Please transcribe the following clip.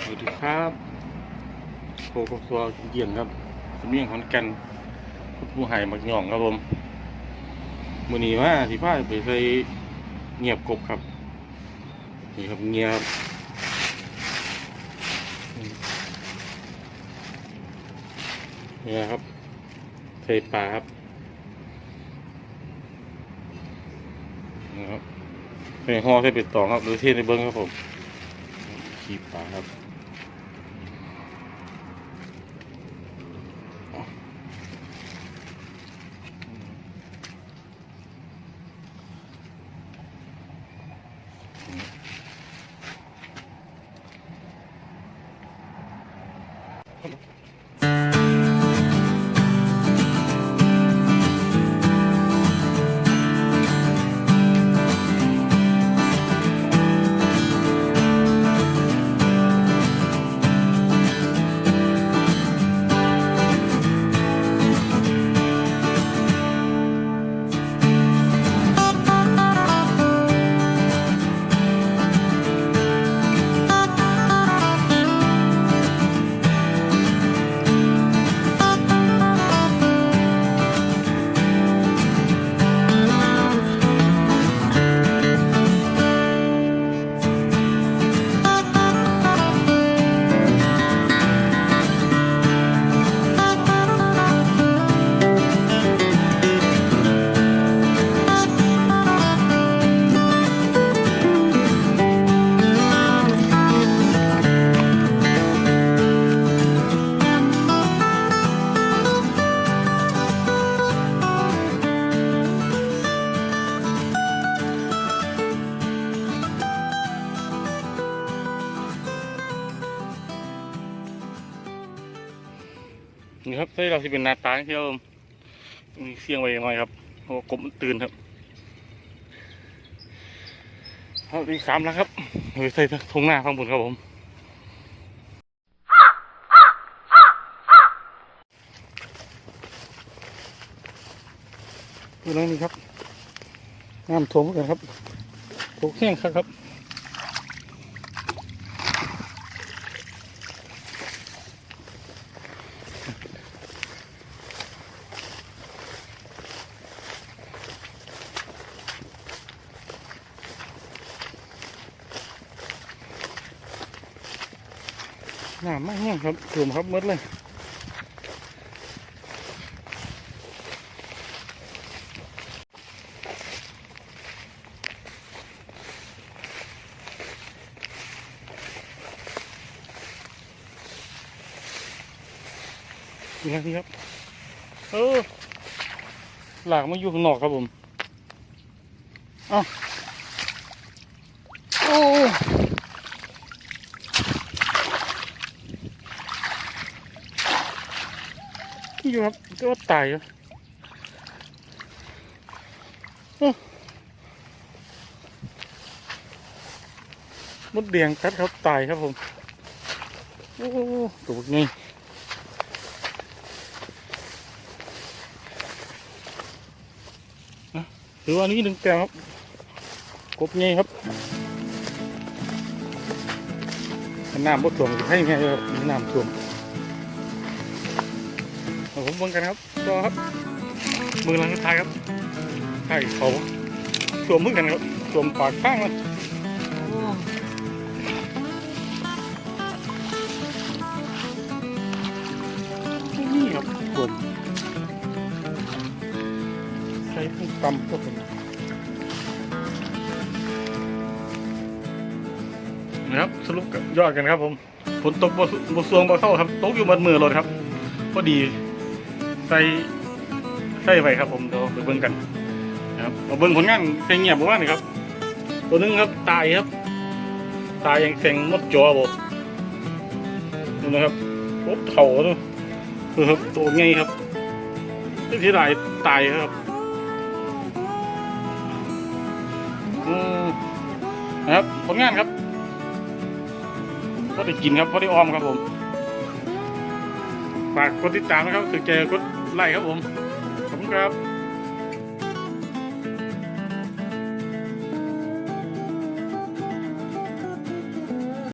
สวัสดีครับโคกตัวเยี่ยงครับสมียงขอนแก่นผู้หายมักหย่องครับผมมือนี้ว่าที่พาไปใส่เงียบกบครับนี่ครับเงียบเนี่ยครับใส่ปลาครับนะครับใส่ห่อใส่เป็ดตองครับหรือเทในเบิ้งครับผมขีปลาครับ Mm-hmm. นี่ครับใส่เราที่เป็นนาตาที่เรามีเสียงไว้หน่อยครับเพราะว่ากบมันตื่นครับเอาอีกสามแล้วครับเฮ้ยใส่ทงหน้าข้างบนครับผมดูนั่นนี่ครับน้ำท่วมเหมือนกันครับโขกแห้งครับครับ น้ำไม่แห้งครับถ่วมครับหมดเลยนี่ครับนี่ครับ เออ หลากมาอยู่ข้างนอกครับผม อ้าโอ้ อยู่ครับก็ตายแล้วมดเดียงกัดครับตายครับผม โอ้ตัวนี้นะหรือว่านี้หนึ่งแก้วครับ กบไงครับน้ำบดถ่วมจะให้ไงครับน้ำท่วมเอาผ มเบิ่งกันครับต่อครับ มือลังสุดท้ายครับใช่เขาสวมมือกันครับสวมปากข้างเลยนี่ครับสวมใช้ทั้งตำก็เป็นนะครับสรุปยอดกันครับผมฝนตกบนสวงบ่เข้าครับ ตกอยู่บนมือรถครับ พอดี ส่ใส่ไว้ครับผมเดี๋ยวไปเบิ่งกันนะครับมาเบิ่งผลงานเพลงเงียบบอกว่านี่ครับ ตัวนึงครับตายครับ ตายย่างเซ็งมดจอบ่ดูนะครับโอ้เถ่าตัวเออครับตัวไงครับที่ที่ตายตายครับอืมนะครับผลงานครับก็ได้กินครับก็ได้ออมครับผมฝากกดติดตามนะครับถึงใจกด ไล่ครับผม ขอบคุณครับ